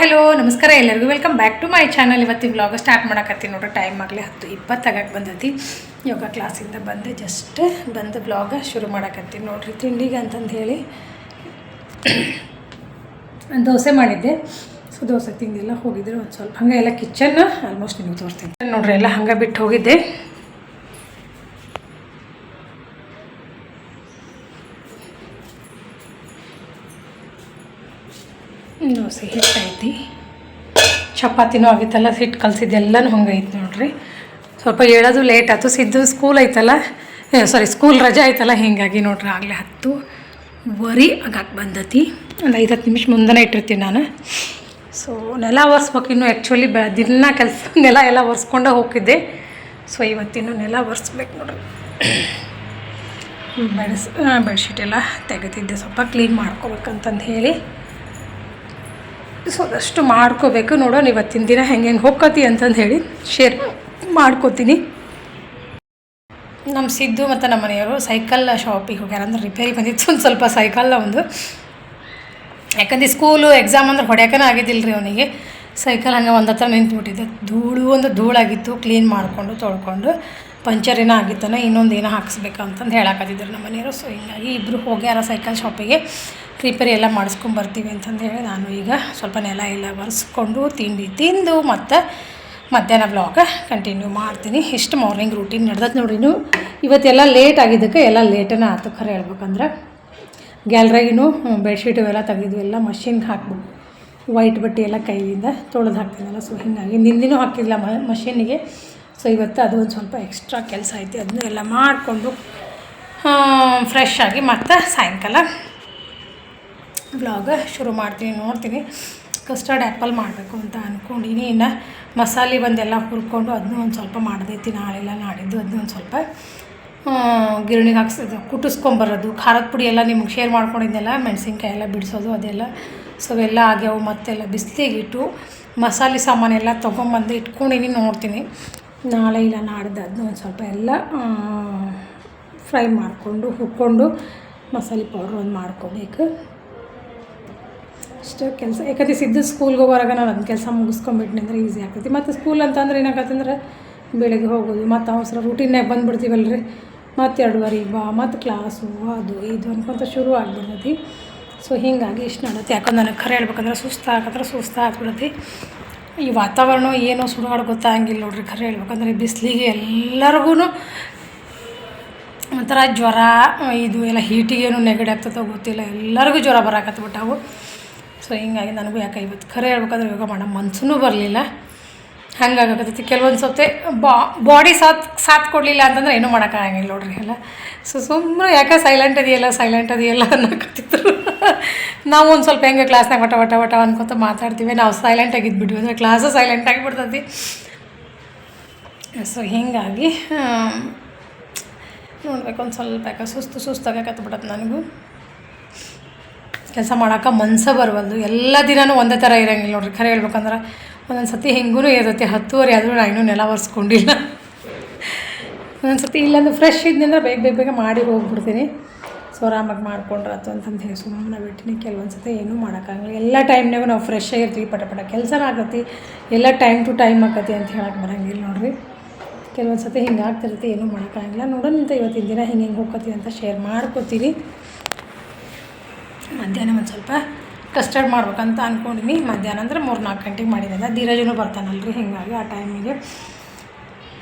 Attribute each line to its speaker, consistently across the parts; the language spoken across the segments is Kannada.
Speaker 1: ಹಲೋ, ನಮಸ್ಕಾರ ಎಲ್ಲರಿಗೂ. Welcome back to my channel ಇವತ್ತಿನ ವ್ಲಾಗ್ ಸ್ಟಾರ್ಟ್ ಮಾಡೋಕತ್ತೀನಿ ನೋಡ್ರಿ. ಟೈಮ್ ಆಗಲಿ ಹತ್ತು ಇಪ್ಪತ್ತಾಗಕ್ಕೆ ಬಂದೈತಿ. ಯೋಗ ಕ್ಲಾಸಿಂದ ಬಂದೆ ಜಸ್ಟ್ ಬಂದು ಬ್ಲಾಗ ಶುರು ಮಾಡಕತ್ತೀನಿ ನೋಡ್ರಿ. ತಿಂಡಿಗೆ ಅಂತಂದು ಹೇಳಿ ದೋಸೆ ಮಾಡಿದ್ದೆ. ಸೊ ದೋಸೆ ತಿಂದಿಲ್ಲ, ಹೋಗಿದ್ರೆ ಒಂದು ಸ್ವಲ್ಪ. ಹಂಗೆ ಎಲ್ಲ ಕಿಚನ್ ಆಲ್ಮೋಸ್ಟ್ ನಿಮಗೆ ತೋರಿಸ್ತೀನಿ. ನೋಡ್ರಿ, ಎಲ್ಲ ಹಂಗೆ ಬಿಟ್ಟು ಹೋಗಿದ್ದೆ. ದೋಸೆ ಐತಿ ಚಪಾತಿನೂ ಆಗಿತ್ತಲ್ಲ ಹಿಟ್ಟು ಕಲಸಿದ್ದು ಹಂಗೆ ಐತಿ ನೋಡ್ರಿ. ಸ್ವಲ್ಪ ಹೇಳೋದು ಲೇಟ್ ಆಯ್ತು. ಸಿದ್ದು ಸ್ಕೂಲ್ ಐತಲ್ಲ ಸಾರಿ ಸ್ಕೂಲ್ ರಜೆ ಐತಲ್ಲ ಹೀಗಾಗಿ ನೋಡ್ರಿ ಆಗಲೇ ಹತ್ತು. ವರಿ ಆಗಕ್ಕೆ ಬಂದತಿ. ಒಂದು ಐದು ಹತ್ತು ನಿಮಿಷ ಮುಂದೆನೇ ಇಟ್ಟಿರ್ತೀನಿ ನಾನು. ಸೊ ನೆಲ ಒರೆಸ್ಬೇಕು ಇನ್ನು ಆ್ಯಕ್ಚುಲಿ ಬ ದಿನ ಕೆಲಸ, ನೆಲ ಎಲ್ಲ ಒರೆಸ್ಕೊಂಡೇ ಹೋಗಿದ್ದೆ ಸೊ ಇವತ್ತಿನ್ನು ನೆಲ ಒರೆಸ್ಬೇಕು ನೋಡ್ರಿ. ಬೆಳೆಸ್ ಬೆಡ್ಶೀಟ್ ಎಲ್ಲ ತೆಗೆದಿದ್ದೆ. ಸ್ವಲ್ಪ ಕ್ಲೀನ್ ಮಾಡ್ಕೋಬೇಕಂತಂದು ಹೇಳಿ. ಸೊ ಅದಷ್ಟು ಮಾಡ್ಕೋಬೇಕು ನೋಡೋಣ ಇವತ್ತಿನ ದಿನ ಹೆಂಗೆ ಹೆಂಗೆ ಹೋಗ್ಕತಿ ಅಂತಂದು ಹೇಳಿ ಶೇರ್ ಮಾಡ್ಕೋತೀನಿ. ನಮ್ಮ ಸಿದ್ದು ಮತ್ತು ನಮ್ಮ ಮನೆಯವರು ಸೈಕಲ್ ಶಾಪಿಗೆ ಹೋಗ್ಯಾರ. ಅಂದ್ರೆ ರಿಪೇರಿ ಬಂದಿತ್ತು. ಒಂದು ಸ್ವಲ್ಪ ಸೈಕಲ್ನ ಒಂದು. ಯಾಕಂದ್ರೆ ಸ್ಕೂಲು ಎಕ್ಸಾಮ್ ಅಂದ್ರೆ ಹೊಡ್ಯಾಕನೇ ಆಗಿದ್ದಿಲ್ಲ ರೀ ಅವನಿಗೆ. ಸೈಕಲ್ ಹಂಗೆ ಒಂದು ಹತ್ರ ನಿಂತ್ಬಿಟ್ಟಿದ್ದೆ ಧೂಳು ಒಂದು ಧೂಳಾಗಿತ್ತು. ಕ್ಲೀನ್ ಮಾಡಿಕೊಂಡು, ತೊಳ್ಕೊಂಡು, ಪಂಚರ್ ಏನೋ ಆಗಿತ್ತಾನೆ, ಇನ್ನೊಂದು ಏನೋ ಹಾಕ್ಸ್ಬೇಕಂತಂದು ಹೇಳಕತ್ತಿದ್ರು ನಮ್ಮ ಮನೆಯವರು. ಸೊ ಹೀಗಾಗಿ ಇಬ್ಬರು ಹೋಗ್ಯಾರ ಸೈಕಲ್ ಶಾಪಿಗೆ. ರಿಪೇರಿ ಎಲ್ಲ ಮಾಡಿಸ್ಕೊಂಡು ಬರ್ತೀವಿ ಅಂತಂದು ಹೇಳಿ ನಾನು ಈಗ ಸ್ವಲ್ಪ ನೆಲ ಎಲ್ಲ ಒರೆಸ್ಕೊಂಡು ತಿಂಡಿ ತಿಂದು ಮತ್ತು ಮಧ್ಯಾಹ್ನ ಬ್ಲಾಗ ಕಂಟಿನ್ಯೂ ಮಾಡ್ತೀನಿ. ಇಷ್ಟು ಮಾರ್ನಿಂಗ್ ರೂಟೀನ್ ನಡ್ದತ್ತು ನೋಡ್ರಿನು ಇವತ್ತೆಲ್ಲ ಲೇಟ್ ಆಗಿದ್ದಕ್ಕೆ ಎಲ್ಲ ಲೇಟನೇ ಆಯ್ತು ಖರೆ ಹೇಳ್ಬೇಕಂದ್ರೆ. ಗ್ಯಾಲ್ರಾಗಿನೂ ಬೆಡ್ಶೀಟು ಎಲ್ಲ ತೆಗೆದು ಎಲ್ಲ ಮಷಿನ್ಗೆ ಹಾಕ್ಬೇಕು ವೈಟ್ ಬಟ್ಟೆ ಎಲ್ಲ ಕೈಯಿಂದ ತೊಳೆದು ಹಾಕ್ತೀನಲ್ಲ ಸೊ ಹೀಗಾಗಿ ನಿಂದಿನೂ ಹಾಕಿಲ್ಲ ಮಷೀನಿಗೆ ಸೊ ಇವತ್ತು ಅದು ಒಂದು ಸ್ವಲ್ಪ ಎಕ್ಸ್ಟ್ರಾ ಕೆಲಸ ಐತಿ ಅದನ್ನೆಲ್ಲ ಮಾಡಿಕೊಂಡು ಫ್ರೆಶ್ ಆಗಿ ಮತ್ತು ಸಾಯಂಕಾಲ ವ್ಲಾಗ್ ಶುರು ಮಾಡ್ತೀನಿ, ನೋಡ್ತೀನಿ. ಕಸ್ಟರ್ಡ್ ಆ್ಯಪಲ್ ಮಾಡಬೇಕು ಅಂತ ಅಂದ್ಕೊಂಡಿನಿ ಇನ್ನು ಮಸಾಲೆ ಬಂದೆಲ್ಲ ಹುರ್ಕೊಂಡು ಅದನ್ನೂ ಒಂದು ಸ್ವಲ್ಪ ಮಾಡ್ದೈತಿ ನಾಳೆಲ್ಲ ನಾಡಿದ್ದು ಅದನ್ನೂ ಒಂದು ಸ್ವಲ್ಪ ಗಿರಣಿಗೆ ಹಾಕ್ಸೋದು ಕುಟ್ಟಿಸ್ಕೊಂಬರೋದು ಖಾರದ ಪುಡಿ ಎಲ್ಲ ನಿಮ್ಗೆ ಶೇರ್ ಮಾಡ್ಕೊಂಡಿದ್ದೆಲ್ಲ ಮೆಣಸಿನ್ಕಾಯಿ ಎಲ್ಲ ಬಿಡಿಸೋದು ಅದೆಲ್ಲ. ಸೊ ಎಲ್ಲ ಆಗ್ಯಾವು ಮತ್ತೆಲ್ಲ ಬಿಸಿಲಿಗೆ ಇಟ್ಟು ಮಸಾಲೆ ಸಾಮಾನೆಲ್ಲ ತೊಗೊಂಬಂದು ಇಟ್ಕೊಂಡಿನಿ, ನೋಡ್ತೀನಿ. ನಾಳೆ ಇಲ್ಲ ನಾಡಿದ್ದು ಅದನ್ನ ಒಂದು ಸ್ವಲ್ಪ ಎಲ್ಲ ಫ್ರೈ ಮಾಡಿಕೊಂಡು, ಹುರ್ಕೊಂಡು ಮಸಾಲೆ ಪೌಡ್ರ್ ಒಂದು ಮಾಡ್ಕೋಬೇಕು. ಅಷ್ಟೇ ಕೆಲಸ. ಯಾಕಂದ್ರೆ ಸಿದ್ಧ ಸ್ಕೂಲ್ಗೆ ಹೋಗೋವಾಗ ನಾನು ಅದನ್ನ ಕೆಲಸ ಮುಗಿಸ್ಕೊಂಬಿಟ್ನಂದ್ರೆ ಈಸಿ ಆಗ್ತೈತಿ. ಮತ್ತು ಸ್ಕೂಲ್ ಅಂತಂದ್ರೆ ಏನಾಗತ್ತಂದ್ರೆ ಬೆಳಗ್ಗೆ ಹೋಗೋದು, ಮತ್ತು ಅವಸರ ರೂಟೀನ್ಯಾಗ ಬಂದುಬಿಡ್ತೀವಲ್ಲ ರೀ ಮತ್ತು ಎರಡುವರೆ, ಬಾ, ಮತ್ತು ಕ್ಲಾಸು ಅದು, ಇದು ಅನ್ಕೊಂತ ಶುರು ಆಗ್ಬಿಡ್ತೈತಿ ಸೊ ಹೀಗಾಗಿ ಇಷ್ಟು ನಡತ್ತೆ ಯಾಕಂದ್ರೆ ನನಗೆ ಖರೆ ಹೇಳ್ಬೇಕಂದ್ರೆ ಸುಸ್ತು ಆಗತ್ರ ಸುಸ್ತು ಆಗ್ಬಿಡತಿ ಈ ವಾತಾವರಣ ಏನೋ ಸುಡುಗಾಡು ಗೊತ್ತಾಗಂಗಿಲ್ಲ ನೋಡ್ರಿ, ಖರೆ ಹೇಳ್ಬೇಕಂದ್ರೆ ಬಿಸಿಲಿಗೆ ಎಲ್ಲರಿಗೂ ಒಂಥರ ಜ್ವರ, ಇದು ಎಲ್ಲ ಹೀಟಿಗೇನು ನೆಗಡಿ ಆಗ್ತದೋ ಗೊತ್ತಿಲ್ಲ. ಎಲ್ಲರಿಗೂ ಜ್ವರ ಬರಾಕತ್ಬಿಟ್ಟಾವು. ಸೊ ಹಿಂಗಾಗಿ ನನಗೂ ಯಾಕೆ ಇವತ್ತು ಖರೆ ಹೇಳ್ಬೇಕಾದ್ರೆ ಯೋಗ ಮಾಡೋ ಮನ್ಸೂ ಬರಲಿಲ್ಲ. ಹಂಗಾಗತ್ತೈತಿ ಕೆಲವೊಂದು ಸೊತ್ತೆ ಬಾಡಿ ಸಾತ್ ಸಾಥ್ ಕೊಡಲಿಲ್ಲ ಅಂತಂದ್ರೆ ಏನೂ ಮಾಡೋಕ್ಕಾಗಂಗಿಲ್ಲ ನೋಡ್ರಿ ಎಲ್ಲ. ಸೊ ಸುಮ್ಮನೆ ಯಾಕೆ ಸೈಲೆಂಟ್ ಅದೆಯಲ್ಲ ಸೈಲೆಂಟ್ ಅದೆಯಲ್ಲ ಅನ್ನೋಕತ್ತಿದ್ರು. ನಾವು ಒಂದು ಸ್ವಲ್ಪ ಹೆಂಗೆ ಕ್ಲಾಸ್ನಾಗ ವಟ ವಟ ವಟ ಅನ್ಕೊತ ಮಾತಾಡ್ತೀವಿ. ನಾವು ಸೈಲೆಂಟ್ ಆಗಿದ್ಬಿಟ್ವಿ ಅಂದರೆ ಕ್ಲಾಸು ಸೈಲೆಂಟ್ ಆಗಿಬಿಡ್ತೈತಿ. ಸೊ ಹೀಗಾಗಿ ನೋಡ್ಬೇಕು ಒಂದು ಸ್ವಲ್ಪ ಯಾಕೆ ಸುಸ್ತು ಸುಸ್ತಾಗಕತ್ಬಿಡತ್ತೆ ನನಗೂ. ಕೆಲಸ ಮಾಡೋಕೆ ಮನ್ಸ ಬರವಲ್ದು. ಎಲ್ಲ ದಿನವೂ ಒಂದೇ ಥರ ಇರೋಂಗಿಲ್ಲ ನೋಡ್ರಿ. ಖರೆ ಹೇಳ್ಬೇಕಂದ್ರೆ ಒಂದೊಂದು ಸತಿ ಹೆಂಗೂ ಇರುತ್ತೆ. ಹತ್ತುವರೆ ಆದರೂ ನಾನು ಇನ್ನೂ ನೆಲ ಒರೆಸ್ಕೊಂಡಿಲ್ಲ. ಒಂದೊಂದು ಸತಿ ಇಲ್ಲಾಂದ್ರೆ ಫ್ರೆಶ್ ಇದ್ದಂದ್ರೆ ಬೇಗ ಬೇಗ ಬೇಗ ಮಾಡಿ ಹೋಗ್ಬಿಡ್ತೀನಿ. ಸೊ ಆರಾಮಾಗಿ ಮಾಡ್ಕೊಂಡ್ರಾತು ಅಂತಂದು ಹೇಳಿ ಸುಮ್ಮನೆ ಬಿಟ್ಟಿನಿ ಕೆಲವೊಂದು ಸತಿ ಏನೂ ಮಾಡೋಕ್ಕಾಗಲ್ಲ. ಎಲ್ಲ ಟೈಮ್ನಾಗೂ ನಾವು ಫ್ರೆಶ್ ಆಗಿರ್ತೀವಿ ಪಟ ಪಟ ಕೆಲಸನ ಆಗತ್ತೆ. ಎಲ್ಲ ಟೈಮ್ ಟು ಟೈಮ್ ಆಕತಿ ಅಂತ ಹೇಳಕ್ಕೆ ಬರೋಂಗಿಲ್ಲ ನೋಡಿರಿ. ಕೆಲವೊಂದು ಸತಿ ಹಿಂಗೆ ಆಗ್ತಿರುತ್ತೆ, ಏನೂ ಮಾಡೋಕ್ಕಾಗಿಲ್ಲ ನೋಡೋಣ ಇವತ್ತಿನ ದಿನ ಹಿಂಗೆ ಹಿಂಗೆ ಹೋಗ್ಕೊತೀವಿ ಅಂತ ಶೇರ್ ಮಾಡ್ಕೋತೀನಿ. ಮಧ್ಯಾಹ್ನ ಒಂದು ಸ್ವಲ್ಪ ಕಸ್ಟರ್ಡ್ ಮಾಡ್ಬೇಕಂತ ಅಂದ್ಕೊಂಡಿನಿ ಮಧ್ಯಾಹ್ನ ಅಂದ್ರೆ ಮೂರು ನಾಲ್ಕು ಗಂಟೆಗೆ ಮಾಡಿದ್ದೆ ಬರ್ತಾನಲ್ಲ ಬರ್ತಾನಲ್ರಿ, ಹೀಗಾಗಿ ಆ ಟೈಮಿಗೆ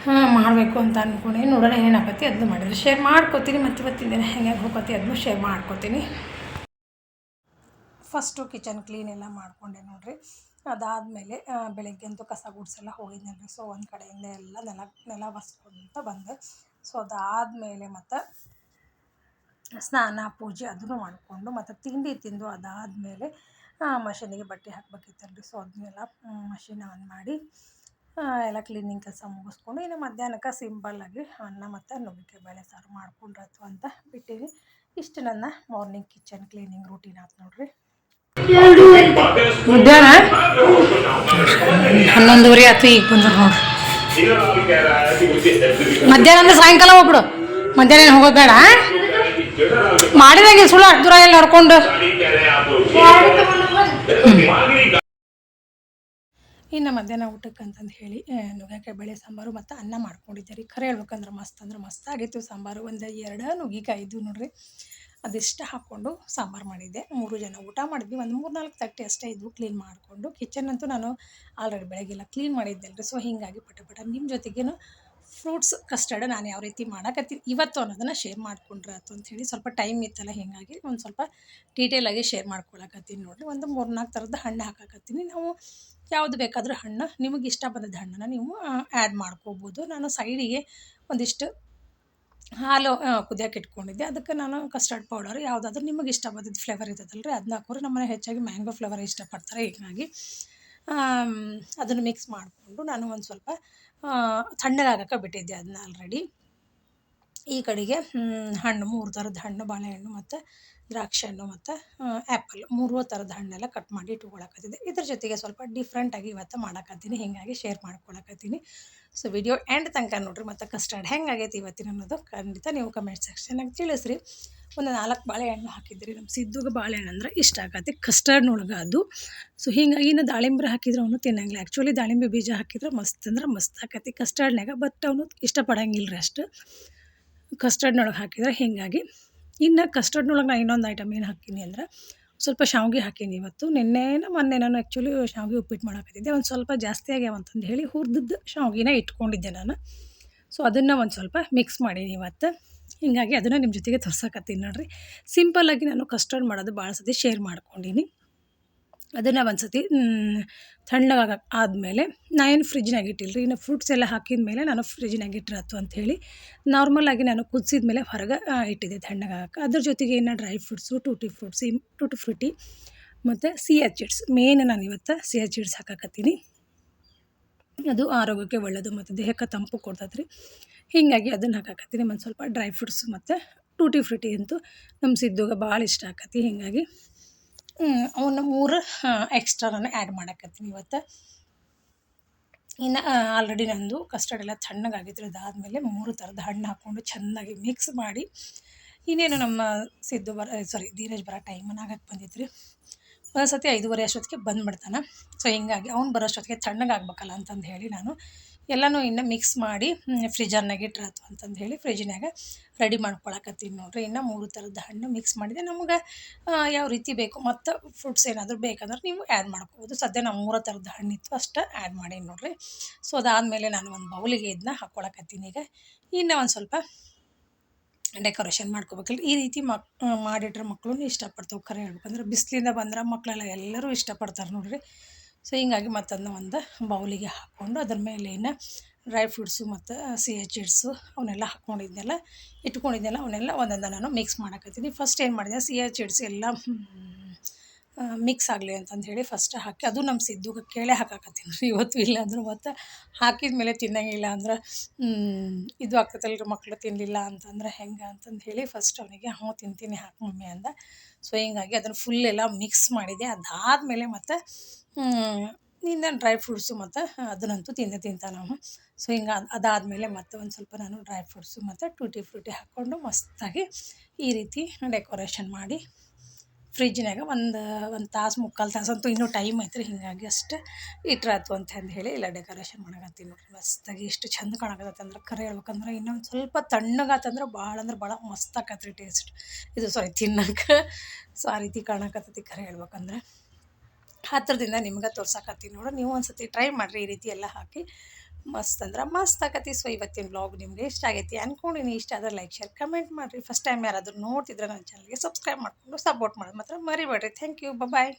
Speaker 1: ಹಾಂ, ಮಾಡಬೇಕು ಅಂತ ಅಂದ್ಕೊಂಡು ನೋಡೋಣ ಏನಾಗತ್ತೆ ಅದನ್ನು ಮಾಡಿದ್ರೆ ಶೇರ್ ಮಾಡ್ಕೋತೀನಿ. ಮತ್ತು ಇವತ್ತಿನ ದಿನ ಹೆಂಗೆ ಹೋಗತ್ತೆ ಅದನ್ನು ಶೇರ್ ಮಾಡ್ಕೋತೀನಿ. ಫಸ್ಟು ಕಿಚನ್ ಕ್ಲೀನ್ ಎಲ್ಲ ಮಾಡಿಕೊಂಡೆ ನೋಡಿರಿ. ಅದಾದಮೇಲೆ ಬೆಳಗ್ಗೆ ಅಂತೂ ಕಸ ಗುಡ್ಸೆಲ್ಲ ಹೋಗಿದ್ದೇನೆ ಸೊ ಒಂದು ಕಡೆಯಿಂದ ಎಲ್ಲ ನೆಲ ನೆಲ ಬಸ್ಕೊಂತ ಬಂದೆ. ಸೊ ಅದಾದಮೇಲೆ ಮತ್ತು ಸ್ನಾನ, ಪೂಜೆ ಅದನ್ನು ಮಾಡಿಕೊಂಡು ಮತ್ತು ತಿಂಡಿ ತಿಂದು ಅದಾದಮೇಲೆ ಮಷೀನಿಗೆ ಬಟ್ಟೆ ಹಾಕ್ಬೇಕಿತ್ತಲ್ರಿ ಸೊ ಅದನ್ನೆಲ್ಲ ಮಷೀನ್ ಆನ್ ಮಾಡಿ ಎಲ್ಲ ಕ್ಲೀನಿಂಗ್ ಕೆಲಸ ಮುಗಿಸ್ಕೊಂಡು ಇನ್ನು ಮಧ್ಯಾಹ್ನಕ್ಕೆ ಸಿಂಪಲ್ಲಾಗಿ ಅನ್ನ ಮತ್ತು ನುಗ್ಗೆ ಬೇಳೆ ಸಾರು ಮಾಡ್ಕೊಂಡ್ರತ್ತು ಅಂತ ಬಿಟ್ಟೀನಿ ಇಷ್ಟು ನನ್ನ ಮಾರ್ನಿಂಗ್ ಕಿಚನ್ ಕ್ಲೀನಿಂಗ್ ರೂಟೀನ್ ಆಯ್ತು ನೋಡ್ರಿ. ಮಧ್ಯಾಹ್ನ ಹನ್ನೊಂದುವರೆ ಆಯ್ತು ಈಗ ಬಂದ್ರೆ ನೋಡ್ರಿ ಮಧ್ಯಾಹ್ನ ಅಂದ್ರೆ ಸಾಯಂಕಾಲ ಹೋಗ್ಬಿಡು. ಮಧ್ಯಾಹ್ನ ಹೋಗೋದು ಬೇಡ ಮಾಡಿದಂಗೆ ಸುಳ್ಳು ಅಡ್ದೂರ ಎಲ್ಲ ನಡ್ಕೊಂಡು? ಇನ್ನು ಮಧ್ಯಾಹ್ನ ಊಟಕ್ಕೆ ಅಂತಂದು ಹೇಳಿ ನುಗ್ಗೆಕಾಯಿ ಬೇಳೆ ಸಾಂಬಾರು ಮತ್ತು ಅನ್ನ ಮಾಡ್ಕೊಂಡಿದ್ದೆ ರೀ. ಖರೆ ಹೇಳ್ಬೇಕಂದ್ರೆ ಮಸ್ತ್ ಅಂದ್ರೆ ಮಸ್ತ್ ಆಗಿತ್ತು ಸಾಂಬಾರು. ಒಂದು ಎರಡು ನುಗ್ಗಿಕಾಯಿ ಇದ್ದು ನೋಡ್ರಿ. ಅದಿಷ್ಟು ಹಾಕ್ಕೊಂಡು ಸಾಂಬಾರು ಮಾಡಿದ್ದೆ. ಮೂರು ಜನ ಊಟ ಮಾಡಿದ್ವಿ. ಒಂದು ಮೂರು ನಾಲ್ಕು ತಟ್ಟೆ ಅಷ್ಟೇ ಇದ್ವು ಕ್ಲೀನ್ ಮಾಡಿಕೊಂಡು. ಕಿಚನ್ ಅಂತೂ ನಾನು ಆಲ್ರೆಡಿ ಬೆಳಗ್ಗೆಲ್ಲ ಕ್ಲೀನ್ ಮಾಡಿದ್ದೆ ಅಲ್ರಿ. ಸೊ ಹೀಗಾಗಿ ಪಟ ಪಟ ನಿಮ್ಮ ಜೊತೆಗೇನು ಫ್ರೂಟ್ಸ್, ಕಸ್ಟರ್ಡ್ ನಾನು ಯಾವ ರೀತಿ ಮಾಡಕತ್ತೀನಿ ಇವತ್ತು ಅನ್ನೋದನ್ನು ಶೇರ್ ಮಾಡ್ಕೊಂಡ್ರೆ ಆಯ್ತು ಅಂಥೇಳಿ ಸ್ವಲ್ಪ ಟೈಮ್ ಇತ್ತಲ್ಲ ಹೀಗಾಗಿ ಒಂದು ಸ್ವಲ್ಪ ಡೀಟೇಲಾಗಿ ಶೇರ್ ಮಾಡ್ಕೊಳಕತ್ತೀನಿ ನೋಡಿರಿ. ಒಂದು ಮೂರು ನಾಲ್ಕು ಥರದ ಹಣ್ಣು ಹಾಕಕತ್ತೀನಿ. ನಾವು ಯಾವುದು ಬೇಕಾದರೂ ಹಣ್ಣು, ನಿಮಗೆ ಇಷ್ಟ ಬಂದಿದ್ದ ಹಣ್ಣನ್ನು ನೀವು ಆ್ಯಡ್ ಮಾಡ್ಕೋಬೋದು. ನಾನು ಸೈಡಿಗೆ ಒಂದಿಷ್ಟು ಹಾಲು ಕುದಿಯೋಕೆ ಇಟ್ಕೊಂಡಿದ್ದೆ. ಅದಕ್ಕೆ ನಾನು ಕಸ್ಟರ್ಡ್ ಪೌಡರ್ ಯಾವುದಾದ್ರೂ ನಿಮಗೆ ಇಷ್ಟ ಬಂದಿದ್ದು ಫ್ಲೇವರ್ ಇರ್ತದಲ್ಲ ರೀ ಅದನ್ನ ಹಾಕೋರು. ನಮ್ಮನೆ ಹೆಚ್ಚಾಗಿ ಮ್ಯಾಂಗೋ ಫ್ಲೇವರ್ ಇಷ್ಟಪಡ್ತಾರೆ. ಹೀಗಾಗಿ ಅದನ್ನು ಮಿಕ್ಸ್ ಮಾಡಿಕೊಂಡು ನಾನು ಒಂದು ಸ್ವಲ್ಪ ತಣ್ಣಗಾಗಕ್ಕೆ ಬಿಟ್ಟಿದ್ದೆ ಅದನ್ನ ಆಲ್ರೆಡಿ ಈ ಕಡೆಗೆ ಹಣ್ಣು, ಮೂರು ಥರದ ಹಣ್ಣು, ಬಾಳೆಹಣ್ಣು ಮತ್ತು ದ್ರಾಕ್ಷಿ ಹಣ್ಣು ಮತ್ತು ಆ್ಯಪಲ್ ಮೂರು ಥರದ ಹಣ್ಣೆಲ್ಲ ಕಟ್ ಮಾಡಿ ಇಟ್ಕೊಳಕತ್ತಿದ್ದೆ. ಇದ್ರ ಜೊತೆಗೆ ಸ್ವಲ್ಪ ಡಿಫ್ರೆಂಟಾಗಿ ಇವತ್ತು ಮಾಡಕತ್ತೀನಿ, ಹೀಗಾಗಿ ಶೇರ್ ಮಾಡ್ಕೊಳಕತ್ತೀನಿ. ಸೊ ವಿಡಿಯೋ ಎಂಡ್ ತನಕ ನೋಡ್ರಿ, ಮತ್ತು ಕಸ್ಟರ್ಡ್ ಹೆಂಗಾಗೈತಿ ಇವತ್ತಿನ ಅನ್ನೋದು ಖಂಡಿತ ನೀವು ಕಮೆಂಟ್ ಸೆಕ್ಷನಾಗ ತಿಳಿಸ್ರಿ. ಒಂದು ನಾಲ್ಕು ಬಾಳೆಹಣ್ಣು ಹಾಕಿದ್ರಿ ನಮ್ಮ ಸಿದ್ದುಗೆ ಬಾಳೆಹಣ್ಣು ಅಂದ್ರೆ ಇಷ್ಟ ಆಗತ್ತೆ. ಕಸ್ಟರ್ಡ್ನೊಳಗೆ ಅದು. ಸೊ ಹೀಗಾಗಿ ಇನ್ನು ದಾಳಿಂಬ್ರೆ ಹಾಕಿದ್ರೆ ಅವನು ತಿನ್ನಂಗಿಲ್ಲ. ಆ್ಯಕ್ಚುಲಿ ದಾಳಿಂಬೆ ಬೀಜ ಹಾಕಿದ್ರೆ ಮಸ್ತ್ ಅಂದ್ರೆ ಮಸ್ತ್ ಆಕತಿ ಕಸ್ಟರ್ಡ್ನಾಗ ಬಟ್ ಅವನು ಇಷ್ಟಪಡಂಗಿಲ್ಲ ಅಷ್ಟು. ಕಸ್ಟರ್ಡ್ನೊಳಗೆ ಹಾಕಿದ್ರೆ ಹೀಗಾಗಿ. ಇನ್ನು ಕಸ್ಟರ್ಡ್ನೊಳಗೆ ನಾನು ಇನ್ನೊಂದು ಐಟಮ್ ಏನು ಹಾಕ್ತೀನಿ ಅಂದ್ರೆ ಸ್ವಲ್ಪ ಶಾವಿಗೆ ಹಾಕೀನಿ ಇವತ್ತು. ನಿನ್ನೆನ ಮೊನ್ನೆ ನಾನು ಆ್ಯಕ್ಚುಲಿ ಶಾವಿಗೆ ಉಪ್ಪಿಟ್ಟು ಮಾಡೋಕ್ಕಿದ್ದೆ ಒಂದು ಸ್ವಲ್ಪ ಜಾಸ್ತಿ ಆಗ್ಯಾವ ಅಂತಂದು ಹೇಳಿ ಹುರಿದದ್ದು ಶಾವಿಗೆನ ಇಟ್ಕೊಂಡಿದ್ದೆ ನಾನು. ಸೊ ಅದನ್ನು ಒಂದು ಸ್ವಲ್ಪ ಮಿಕ್ಸ್ ಮಾಡೀನಿ ಇವತ್ತು. ಹೀಗಾಗಿ ಅದನ್ನು ನಿಮ್ಮ ಜೊತೆಗೆ ತೋರ್ಸಕತ್ತೀನಿ ನೋಡಿರಿ. ಸಿಂಪಲ್ಲಾಗಿ ನಾನು ಕಸ್ಟರ್ಡ್ ಮಾಡೋದು ಭಾಳ ಸತಿ ಶೇರ್ ಮಾಡ್ಕೊಂಡೀನಿ. ಅದನ್ನು ಒಂದು ಸತಿ ತಣ್ಣಗಾಗ ಆದಮೇಲೆ ನಾನು ಏನು ಫ್ರಿಜ್ನಾಗ ಇಟ್ಟಿಲ್ಲ ರೀ ಇನ್ನು ಫ್ರೂಟ್ಸ್ ಎಲ್ಲ ಹಾಕಿದ ಮೇಲೆ ನಾನು ಫ್ರಿಜ್ನಾಗ ಇಟ್ಟಿರತ್ತು ಅಂಥೇಳಿ ನಾರ್ಮಲಾಗಿ ನಾನು ಕುದಿಸಿದ ಮೇಲೆ ಹೊರಗೆ ಇಟ್ಟಿದ್ದೆ ತಣ್ಣಗಾಗಕ್ಕೆ ಅದ್ರ ಜೊತೆಗೆ ಏನು dry fruits tutti fruits tutti frutti ಮತ್ತು ಸಿಯಾ ಚಿಡ್ಸ್ ಮೇನ್ ನಾನು ಇವತ್ತು ಸಿಯಾ ಚಿಡ್ಸ್ ಹಾಕಕತ್ತೀನಿ. ಅದು ಆರೋಗ್ಯಕ್ಕೆ ಒಳ್ಳೆಯದು ಮತ್ತು ದೇಹಕ್ಕೆ ತಂಪು ಕೊಡ್ತದೆ ರೀ ಹೀಗಾಗಿ ಅದನ್ನು ಹಾಕಕತ್ತೀನಿ, ಒಂದು ಸ್ವಲ್ಪ ಡ್ರೈ ಫ್ರೂಟ್ಸ್ ಮತ್ತು ಟೂಟಿ ಫ್ರೂಟಿ ಅಂತೂ ನಮ್ಮ ಸಿದ್ದುಗೆ ಭಾಳ ಇಷ್ಟ ಆಕತಿ, ಹೀಗಾಗಿ ಅವನ್ನ ಮೂರು ಎಕ್ಸ್ಟ್ರಾ ನಾನು ಆ್ಯಡ್ ಮಾಡಕತ್ತೀನಿ ಇವತ್ತು. ಇನ್ನು ಆಲ್ರೆಡಿ ನಂದು ಕಸ್ಟರ್ಡ್ ಎಲ್ಲ ತಣ್ಣಗಾಗಿತ್ತು ಅದಾದಮೇಲೆ ಮೂರು ಥರದ ಹಣ್ಣು ಹಾಕ್ಕೊಂಡು ಚೆನ್ನಾಗಿ ಮಿಕ್ಸ್ ಮಾಡಿ, ಇನ್ನೇನು ನಮ್ಮ ಸಿದ್ದು ಬರ ಸಾರಿ ಧೀರಜ್ ಬರೋ ಟೈಮನ್ನು ಆಗಕ್ಕೆ ಬಂದಿತ್ತು ರೀ ಸತಿ ಐದೂವರೆ ಅಷ್ಟೊತ್ತಿಗೆ ಬಂದುಬಿಡ್ತಾನೆ. ಸೊ ಹಿಂಗಾಗಿ ಅವ್ನು ಬರೋಷ್ಟೊತ್ತಿಗೆ ತಣ್ಣಗಾಗಬೇಕಲ್ಲ ಅಂತಂದು ಹೇಳಿ ನಾನು ಎಲ್ಲನೂ ಇನ್ನು ಮಿಕ್ಸ್ ಮಾಡಿ ಫ್ರಿಜರ್ನಾಗ ಇಟ್ರಾತು ಅಂತಂದು ಹೇಳಿ ಫ್ರಿಜ್ನಾಗ ರೆಡಿ ಮಾಡ್ಕೊಳಕತ್ತೀನಿ ನೋಡ್ರಿ. ಇನ್ನು ಮೂರು ಥರದ ಹಣ್ಣು ಮಿಕ್ಸ್ ಮಾಡಿದೆ ನಮ್ಗೆ ಯಾವ ರೀತಿ ಬೇಕು, ಮತ್ತು ಫ್ರೂಟ್ಸ್ ಏನಾದರೂ ಬೇಕಂದ್ರೆ ನೀವು ಆ್ಯಡ್ ಮಾಡ್ಕೋಬೋದು. ಸದ್ಯ ನಾವು ಮೂರು ಥರದ ಹಣ್ಣಿತ್ತು ಅಷ್ಟು ಆ್ಯಡ್ ಮಾಡೀನಿ ನೋಡ್ರಿ. ಸೊ ಅದಾದಮೇಲೆ ನಾನು ಒಂದು ಬೌಲಿಗೆ ಇದನ್ನ ಹಾಕ್ಕೊಳಕತ್ತೀನಿ ಈಗ. ಇನ್ನು ಒಂದು ಸ್ವಲ್ಪ ಡೆಕೋರೇಷನ್ ಮಾಡ್ಕೋಬೇಕಲ್ಲ ಈ ರೀತಿ ಮಕ್ ಮಾಡಿಟ್ರೆ ಮಕ್ಕಳು ಇಷ್ಟಪಡ್ತಾವೆ. ಖರೆ ಹೇಳ್ಬೇಕಂದ್ರೆ ಬಿಸಿಲಿಂದ ಬಂದ್ರೆ ಮಕ್ಕಳೆಲ್ಲ ಎಲ್ಲರೂ ಇಷ್ಟಪಡ್ತಾರೆ ನೋಡ್ರಿ. ಸೊ ಹಿಂಗಾಗಿ ಮತ್ತದನ್ನ ಒಂದು ಬೌಲಿಗೆ ಹಾಕ್ಕೊಂಡು ಅದ್ರ ಮೇಲೆ ಇನ್ನು ಡ್ರೈ ಫ್ರೂಟ್ಸು ಮತ್ತು ಸಿಹಿ ಚಿಡ್ಸು ಅವನ್ನೆಲ್ಲ ಹಾಕ್ಕೊಂಡಿದ್ದೆಲ್ಲ ಇಟ್ಕೊಂಡಿದ್ದೆಲ್ಲ ಅವನ್ನೆಲ್ಲ ಒಂದೊಂದು ನಾನು ಮಿಕ್ಸ್ ಮಾಡಕತ್ತೀನಿ. ಫಸ್ಟ್ ಏನು ಮಾಡಿದೆ ಸಿಹಿ ಚಿಡ್ಸ್ ಎಲ್ಲ ಮಿಕ್ಸ್ ಆಗಲಿ ಅಂತಂದು ಹೇಳಿ ಫಸ್ಟ್ ಹಾಕಿ, ಅದು ನಮ್ಮ ಸಿದ್ದುಗೆ ಕೇಳೇ ಹಾಕಾಕತ್ತೀನಿ ರೀ ಇವತ್ತು ಇಲ್ಲ ಅಂದ್ರೆ ಮತ್ತು ಹಾಕಿದ ಮೇಲೆ ತಿನ್ನಂಗಿಲ್ಲ ಅಂದ್ರೆ ಇದು ಆಗ್ತೈತಲ್ಲ ರೀ ಮಕ್ಕಳು ತಿನ್ನಲಿಲ್ಲ ಅಂತಂದ್ರೆ ಹೆಂಗೆ ಅಂತಂದು ಹೇಳಿ ಫಸ್ಟ್ ಅವನಿಗೆ, ಹ್ಞೂ ತಿಂತೀನಿ ಹಾಕಿ ಮಮ್ಮಿ ಅಂದ. ಸೊ ಹಿಂಗಾಗಿ ಅದನ್ನು ಫುಲ್ ಎಲ್ಲ ಮಿಕ್ಸ್ ಮಾಡಿದೆ. ಅದಾದಮೇಲೆ ಮತ್ತು ನಿನ್ನ ಡ್ರೈ ಫ್ರೂಟ್ಸು ಮತ್ತು ಅದನ್ನಂತೂ ತಿಂದೆ ತಿಂತಾನೆ ನಾವು. ಸೊ ಹಿಂಗೆ ಅದಾದಮೇಲೆ ಮತ್ತೆ ಒಂದು ಸ್ವಲ್ಪ ನಾನು ಡ್ರೈ ಫ್ರೂಟ್ಸು ಮತ್ತು ಟೂಟಿ ಫ್ರೂಟಿ ಹಾಕ್ಕೊಂಡು ಮಸ್ತಾಗಿ ಈ ರೀತಿ ಡೆಕೋರೇಷನ್ ಮಾಡಿ ಫ್ರಿಜ್ನಾಗ ಒಂದು ಒಂದು ತಾಸು, ಮುಕ್ಕಾಲು ತಾಸು ಅಂತೂ ಇನ್ನೂ ಟೈಮ್ ಐತ್ರಿ, ಹೀಗಾಗಿ ಅಷ್ಟು ಅಂತ ಅಂದು ಹೇಳಿ ಇಲ್ಲ ಡೆಕೋರೇಷನ್ ಮಾಡಕತ್ತೀನಿ ನೋಡಿರಿ. ಮಸ್ತಾಗಿ ಎಷ್ಟು ಚಂದ ಕಾಣಕತ್ತೈತೆ ಅಂದ್ರೆ ಕರೆ ಹೇಳ್ಬೇಕಂದ್ರೆ ಇನ್ನೊಂದು ಸ್ವಲ್ಪ ತಣ್ಣಗಾತಂದ್ರೆ ಭಾಳ ಅಂದ್ರೆ ಭಾಳ ಮಸ್ತ್ ಆಕತ್ರಿ ಟೇಸ್ಟ್. ಇದು ಸಾರಿ ತಿನ್ನಕ್ಕೆ ಸೊ ಆ ರೀತಿ ಕಾಣಕತ್ತೈತಿ ಖರೆ ಹೇಳ್ಬೇಕಂದ್ರೆ. ಹತ್ತಿರದಿಂದ ನಿಮ್ಗೆ ತೋರ್ಸಕತ್ತೀನಿ ನೋಡಿ ನೀವು ಒಂದು ಸತಿ ಟ್ರೈ ಮಾಡಿರಿ, ಈ ರೀತಿ ಎಲ್ಲ ಹಾಕಿ ಮಸ್ತ್ ಅಂದ್ರೆ ಮಸ್ತ್ ಆಗತಿ. ಸೊ ಇವತ್ತಿನ ಬ್ಲಾಗ್ ನಿಮ್ಗೆ ಇಷ್ಟ ಆಗೈತಿ ಅನ್ಕೊಂಡಿನಿ. ಇಷ್ಟ ಆದರೆ ಲೈಕ್ ಶೇರ್ ಕಮೆಂಟ್ ಮಾಡಿರಿ. ಫಸ್ಟ್ ಟೈಮ್ ಯಾರಾದರೂ ನೋಡ್ತಿದ್ರೆ ನನ್ನ ಚಾನಲ್ಗೆ ಸಬ್ಸ್ಕ್ರೈಬ್ ಮಾಡಿಕೊಂಡು ಸಪೋರ್ಟ್ ಮಾಡೋದು ಮಾತ್ರ ಮರಿಬೇಡ್ರಿ. Thank you bye